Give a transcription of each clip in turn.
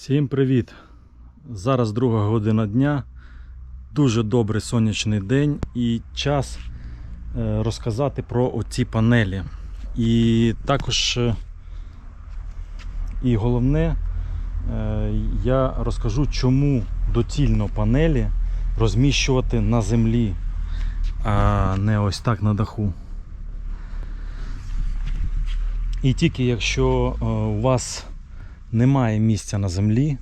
Всім привіт! Зараз друга година дня. Дуже добрий сонячний день і час е, розказати про оці панелі. І також, е, і головне, е, я розкажу, чому доцільно панелі розміщувати на землі, а не ось так на даху. І тільки якщо у вас немає місця на землі,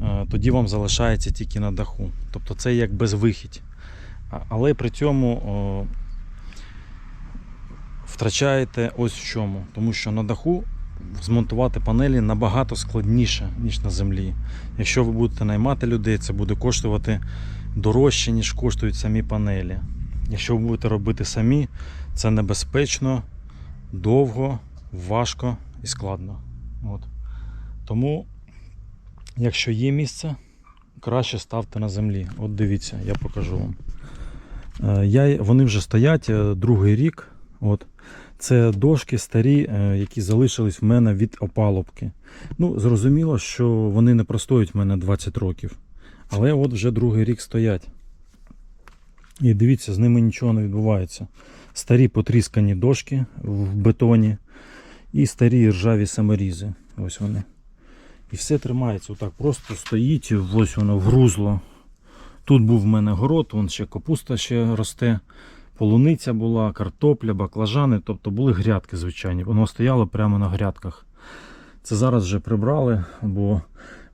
е, тоді вам залишається тільки на даху. Тобто це як безвихідь. Але при цьому втрачаєте ось в чому. Тому що на даху змонтувати панелі набагато складніше, ніж на землі. Якщо ви будете наймати людей, це буде коштувати дорожче, ніж коштують самі панелі. Якщо ви будете робити самі, це небезпечно, довго, важко і складно. От. Тому, якщо є місце, краще ставте на землі. От дивіться, я покажу вам. Е, Я, вони вже стоять е, другий рік. От. Це дошки старі, е, які залишились в мене від опалубки. Ну, зрозуміло, що вони не простоють в мене 20 років. Але от вже другий рік стоять. І дивіться, з ними нічого не відбувається. Старі потріскані дошки в бетоні і старі ржаві саморізи. Ось вони. І все тримається. Отак просто стоїть, ось воно вгрузло. Тут був в мене город, вон ще капуста ще росте, полуниця була, картопля, баклажани, тобто були грядки звичайні. Воно стояло прямо на грядках. Це зараз вже прибрали, бо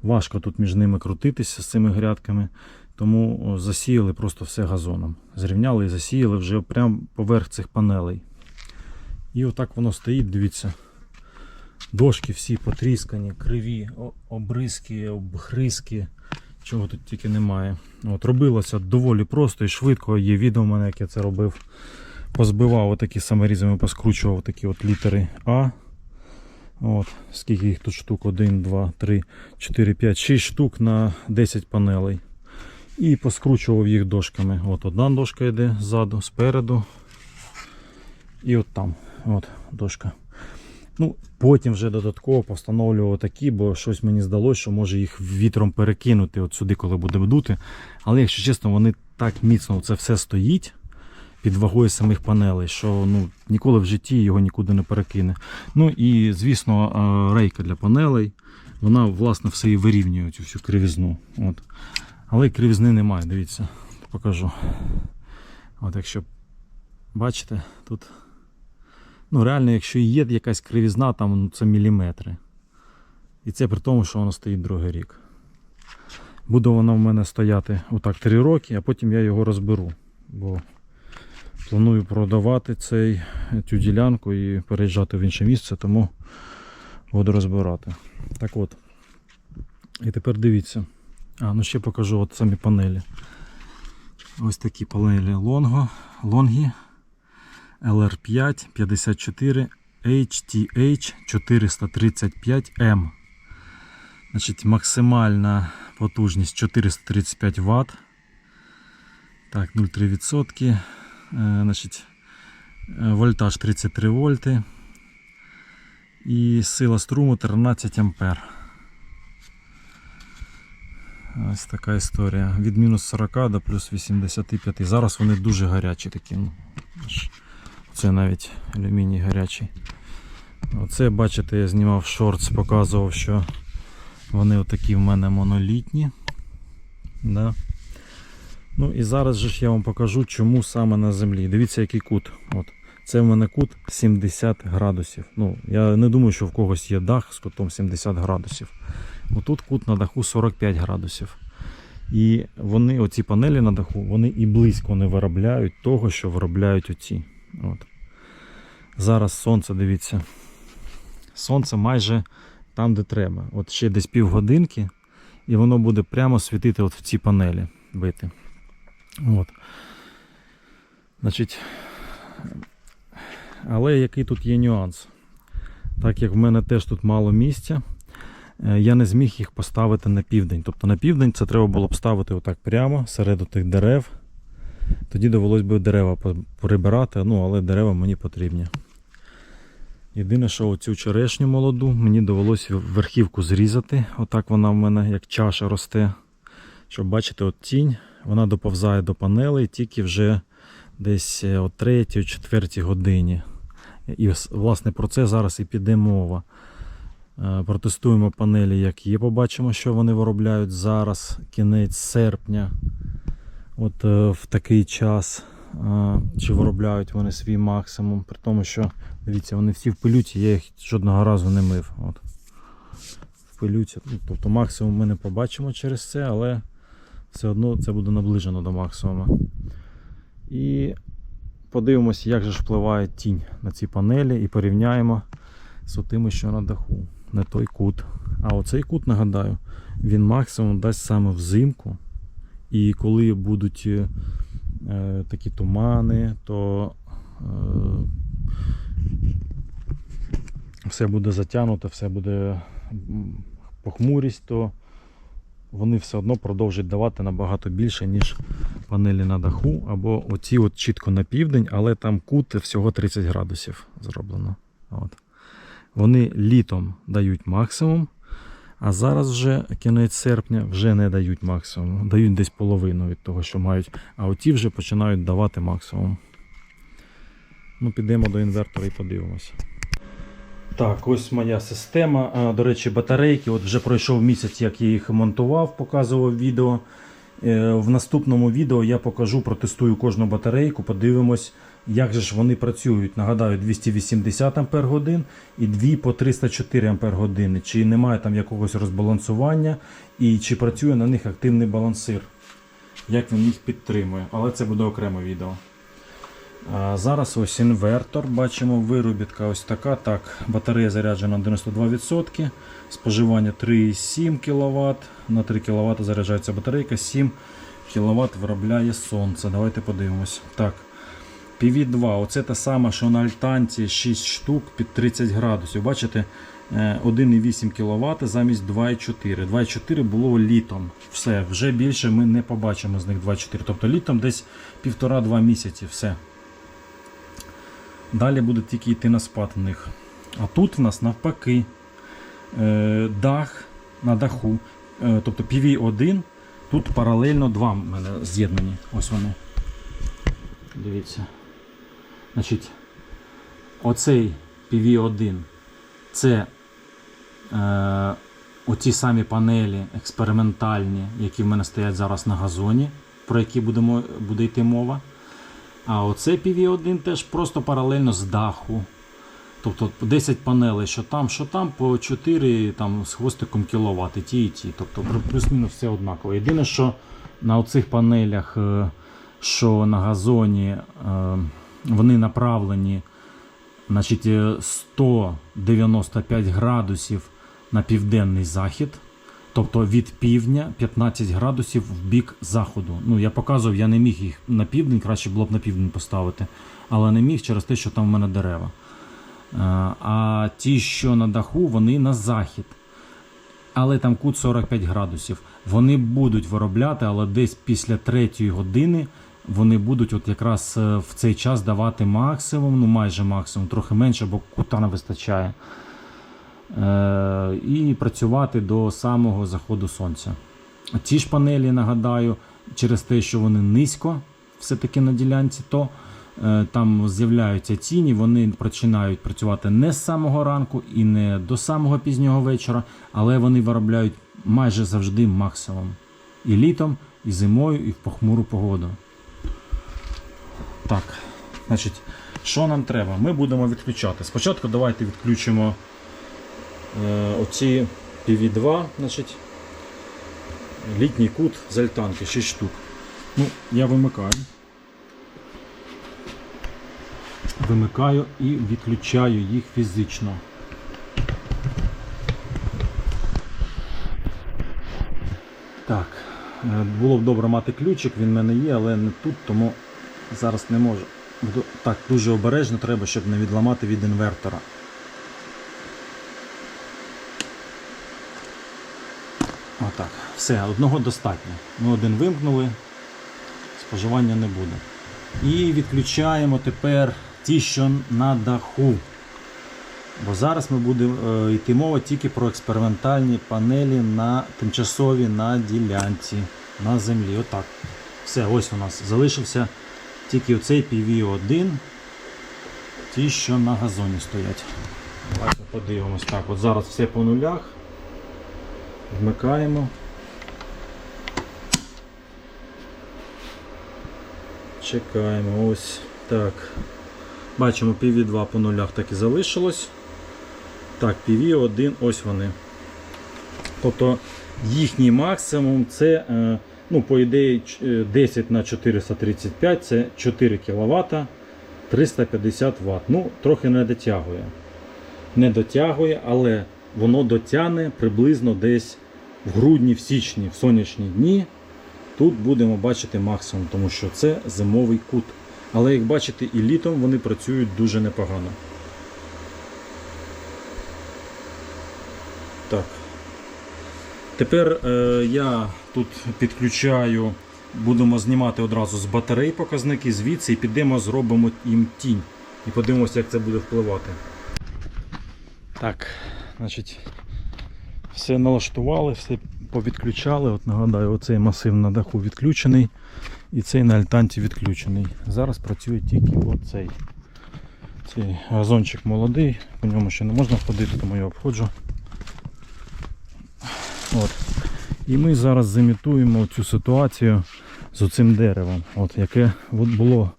важко тут між ними крутитися з цими грядками. Тому засіяли просто все газоном. Зрівняли і засіяли вже прямо поверх цих панелей. І отак воно стоїть, дивіться. Дошки всі потріскані, криві, обризки, обгризки, чого тут тільки немає. От, робилося доволі просто і швидко. Є відео в мене, як я це робив. Позбивав отакі саморізами, поскручував такі от літери А. От, скільки їх тут штук? 1, 2, 3, 4, 5, 6 штук на 10 панелей. І поскручував їх дошками. От одна дошка йде ззаду, спереду. І от там. От дошка. Ну, потім вже додатково постановлював такі, бо щось мені здалося, що може їх вітром перекинути от сюди, коли буде дути. Але якщо чесно, вони так міцно це все стоїть під вагою самих панелей, що ну, ніколи в житті його нікуди не перекине. Ну і, звісно, е, рейка для панелей, вона власне все і вирівнює цю всю кривізну. От. Але кривізни немає, дивіться, покажу. От якщо бачите, тут. Ну, реально, якщо і є якась кривізна, там ну, це міліметри. І це при тому, що воно стоїть другий рік. Буде воно в мене стояти отак 3 роки, а потім я його розберу. Бо планую продавати цей, цю ділянку і переїжджати в інше місце, тому буду розбирати. Так от. І тепер дивіться. А, ну ще покажу от самі панелі. Ось такі панелі Longo, лонгі. LR5 54 HTH 435M. Значить, максимальна потужність 435 Вт. Так, 0,3%. Е, Значить, е, вольтаж 33 вольти. І сила струму 13 ампер. Ось така історія. Від мінус 40 до плюс 85. Зараз вони дуже гарячі такі. Це навіть алюміній гарячий. Оце, бачите, я знімав шортс, показував, що вони отакі в мене монолітні. Да. Ну і зараз же ж я вам покажу, чому саме на землі. Дивіться, який кут. От. Це в мене кут 70 градусів. Ну, я не думаю, що в когось є дах з кутом 70 градусів. Отут кут на даху 45 градусів. І вони, оці панелі на даху, вони і близько не виробляють того, що виробляють оці. От. Зараз сонце, дивіться. Сонце майже там, де треба. От ще десь півгодинки, і воно буде прямо світити от в ці панелі бити. От. Значить, але який тут є нюанс? Так як в мене теж тут мало місця, е, я не зміг їх поставити на південь. Тобто на південь це треба було б ставити отак прямо серед тих дерев. Тоді довелось би дерева прибирати, ну але дерева мені потрібні. Єдине, що оцю черешню молоду мені довелося верхівку зрізати. Отак вона в мене як чаша росте. Щоб бачите, от тінь, вона доповзає до панелей тільки вже десь е, о 3-4 годині. І власне про це зараз і піде мова. Е, Протестуємо панелі, як. Побачимо, що вони виробляють зараз, кінець серпня. От е, в такий час. Е, Чи виробляють вони свій максимум, при тому, що дивіться, вони всі в пилюці, я їх жодного разу не мив. От. В пилюці. Ну, Тобто максимум ми не побачимо через це, але все одно це буде наближено до максимуму. І подивимося, як же впливає тінь на ці панелі, і порівняємо з тими, що на даху. Не той кут. А оцей кут, нагадаю, він максимум дасть саме взимку. І коли будуть е, такі тумани, то е, все буде затягнуто, все буде похмурість, то вони все одно продовжать давати набагато більше, ніж панелі на даху, або оці от чітко на південь, але там кут всього 30 градусів зроблено. От. Вони літом дають максимум, а зараз вже кінець серпня вже не дають максимум. Дають десь половину від того, що мають. А оті вже починають давати максимум. Ну, підемо до інвертора і подивимося. Так, ось моя система. До речі, батарейки. От вже пройшов місяць, як я їх монтував, показував відео. Е, В наступному відео я покажу, протестую кожну батарейку, подивимось, як же ж вони працюють. Нагадаю, 280 Ах і 2 по 304 Ах. Чи немає там якогось розбалансування і чи працює на них активний балансир. Як він їх підтримує. Але це буде окреме відео. А Зараз ось інвертор. Бачимо, виробітка ось така. Так, батарея заряджена на 92%, споживання 3,7 кВт. На 3 кВт заряджається батарейка, 7 кВт виробляє сонце. Давайте подивимось. Так, PV2, оце те саме, що на альтанці 6 штук під 30 градусів. Бачите, е, 1,8 кВт замість 2,4. 2,4 було літом. Все, вже більше ми не побачимо з них 2,4. Тобто літом десь 1,5-2 місяці. Все. Далі буде тільки йти на спад в них. А тут в нас навпаки е, дах на даху. Е, тобто PV1, тут паралельно два в мене з'єднані. Ось вони. Дивіться. Значить, оцей PV1 це е, оці самі панелі експериментальні, які в мене стоять зараз на газоні, про які будемо, буде йти мова. А оце PV1 теж просто паралельно з даху. Тобто 10 панелей, що там, що там, по 4 там, з хвостиком кіловат, і ті, і ті. Тобто плюс-мінус все однаково. Єдине, що на оцих панелях, е, що на газоні, е, вони направлені значить, е, 195 градусів на південний захід. Тобто від півдня 15 градусів в бік заходу. Ну, я показував, я не міг їх на південь, краще було б на південь поставити, але не міг через те, що там в мене дерева. Е, А ті, що на даху, вони на захід. Але там кут 45 градусів. Вони будуть виробляти, але десь після третьої години вони будуть от якраз е, в цей час давати максимум, ну майже максимум, трохи менше, бо кута не вистачає. Е, і працювати до самого заходу сонця. Ті ж панелі, нагадаю, через те, що вони низько все-таки на ділянці, то е, там з'являються тіні, вони починають працювати не з самого ранку і не до самого пізнього вечора, але вони виробляють майже завжди максимум. І літом, і зимою, і в похмуру погоду. Так, значить, що нам треба? Ми будемо відключати. Спочатку давайте відключимо е, оці PV2, значить, літній кут з альтанки, 6 штук. Ну, я вимикаю. Вимикаю і відключаю їх фізично. Так, е, було б добре мати ключик, він в мене є, але не тут, тому зараз не можу. Буду- Так, дуже обережно треба, щоб не відламати від інвертора. Отак. Все, одного достатньо. Ми один вимкнули, споживання не буде. І відключаємо тепер ті, що на даху. Бо зараз ми будемо е, йти мова тільки про експериментальні панелі на тимчасові на ділянці на землі. Отак. Все, ось у нас залишився тільки оцей PV1, ті, що на газоні стоять. Давайте подивимось. Так, от зараз все по нулях. Вмикаємо. Чекаємо. Ось так. Бачимо, PV2 по нулях так і залишилось. Так, PV1, ось вони. Тобто їхній максимум це, е, ну, по ідеї, е, 10 на 435 це 4 кВт 350 Вт. Ну, трохи не дотягує. Не дотягує, але воно дотягне приблизно десь в грудні, в січні, в сонячні дні. Тут будемо бачити максимум, тому що це зимовий кут. Але як бачите, і літом вони працюють дуже непогано. Так. Тепер е, я тут підключаю, будемо знімати одразу з батарей показники звідси і підемо, зробимо їм тінь. І подивимося, як це буде впливати. Так, значить, все налаштували, все повідключали. От нагадаю, оцей масив на даху відключений і цей на альтанті відключений. Зараз працює тільки оцей. Цей газончик молодий, по ньому ще не можна ходити, тому я обходжу. От. І ми зараз замітуємо цю ситуацію з оцим деревом, от, яке от було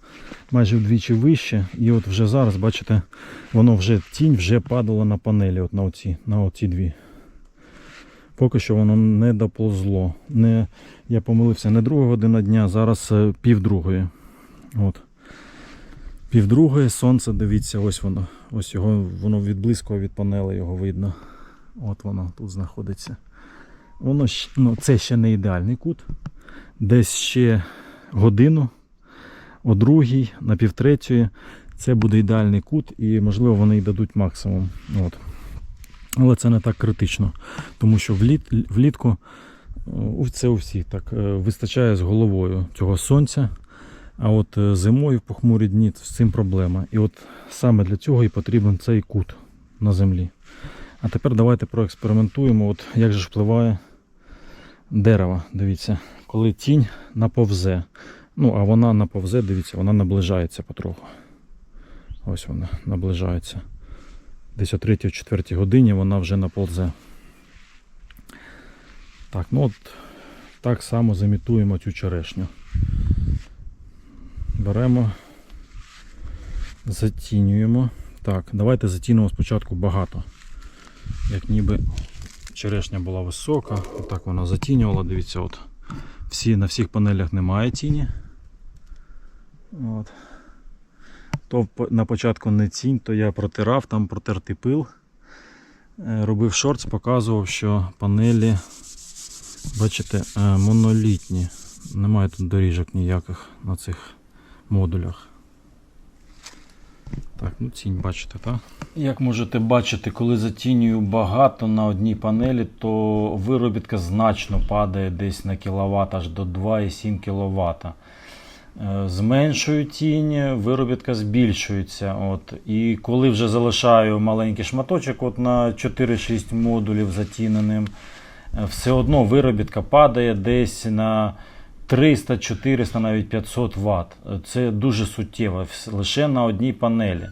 майже вдвічі вище. І от вже зараз, бачите, воно вже тінь вже падала на панелі, от на оці, на оці дві. Поки що воно не доползло. Не, я помилився, не друга година дня, зараз е, півдругої. От. Півдругої сонце, дивіться, ось воно. Ось його, воно відблискує від панели, його видно. От воно тут знаходиться. Воно ну, це ще не ідеальний кут. Десь ще годину, о другій, на півтретьої. Це буде ідеальний кут і, можливо, вони й дадуть максимум. От. Але це не так критично, тому що вліт, влітку е, це у всіх так е, вистачає з головою цього сонця. А от е, зимою в похмурі дні з цим проблема. І от саме для цього і потрібен цей кут на землі. А тепер давайте проекспериментуємо, от як же впливає дерево. Дивіться, коли тінь наповзе. Ну, а вона наповзе, дивіться, вона наближається потроху. Ось вона наближається. Десь о 3-4 годині вона вже наповзе. Так, ну от так само замітуємо цю черешню. Беремо, затінюємо. Так, давайте затінимо спочатку багато. Як ніби черешня була висока, так вона затінювала. Дивіться, от всі, на всіх панелях немає тіні. От. То на початку не тінь, то я протирав, там протертий пил. Е, Робив шортс, показував, що панелі, бачите, е, монолітні. Немає тут доріжок ніяких на цих модулях. Ну тінь бачите, так? Як можете бачити, коли затінюю багато на одній панелі, то виробітка значно падає десь на кіловат аж до 2,7 кВт. Зменшую тінь, виробітка збільшується. От. І коли вже залишаю маленький шматочок от на 4-6 модулів затіненим, е, все одно виробітка падає десь на 300, 400, навіть 500 Вт. Це дуже суттєво лише на одній панелі.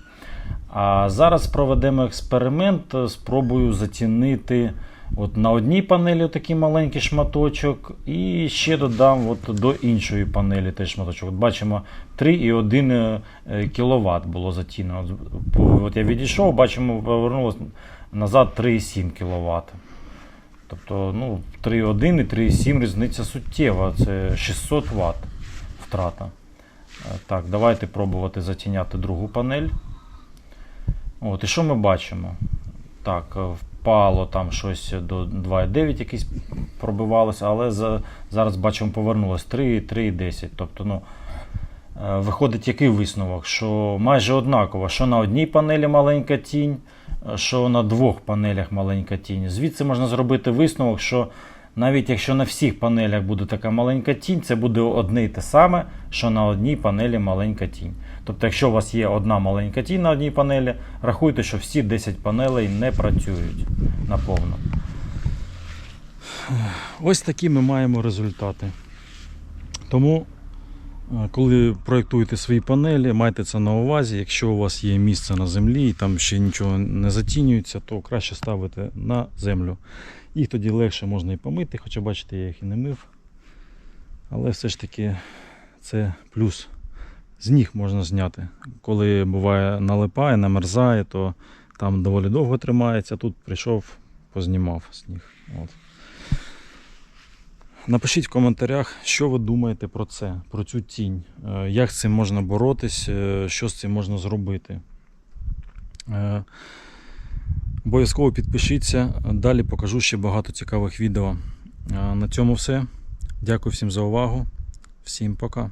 А зараз проведемо експеримент, е, спробую затінити от на одній панелі такий маленький шматочок, і ще додам от до іншої панелі теж шматочок. От бачимо 3,1 кВт було затінено. От, я відійшов, бачимо, повернулося назад 3,7 кВт. Тобто ну, 3,1 і 3,7 різниця суттєва. Це 600 Вт втрата. Е, Так, давайте пробувати затіняти другу панель. От, і що ми бачимо? Так, е, впало там щось до 2,9 якийсь пробивалося, але за, зараз бачимо повернулось 3, 3,10. Тобто, ну, е, виходить який висновок? Що майже однаково, що на одній панелі маленька тінь, е, що на двох панелях маленька тінь. Звідси можна зробити висновок, що Навіть якщо на всіх панелях буде така маленька тінь, це буде одне й те саме, що на одній панелі маленька тінь. Тобто, якщо у вас є одна маленька тінь на одній панелі, рахуйте, що всі 10 панелей не працюють наповно. Ось такі ми маємо результати. Тому, коли проєктуєте свої панелі, майте це на увазі. Якщо у вас є місце на землі і там ще нічого не затінюється, то краще ставити на землю. Їх тоді легше можна і помити, хоча бачите, я їх і не мив. Але все ж таки це плюс. З ніг можна зняти. Коли буває налипає, намерзає, то там доволі довго тримається. Тут прийшов, познімав сніг. От. Напишіть в коментарях, що ви думаєте про це, про цю тінь. Е, Як з цим можна боротись, е, що з цим можна зробити. Е, Обов'язково підпишіться, далі покажу ще багато цікавих відео. На цьому все. Дякую всім за увагу. Всім пока.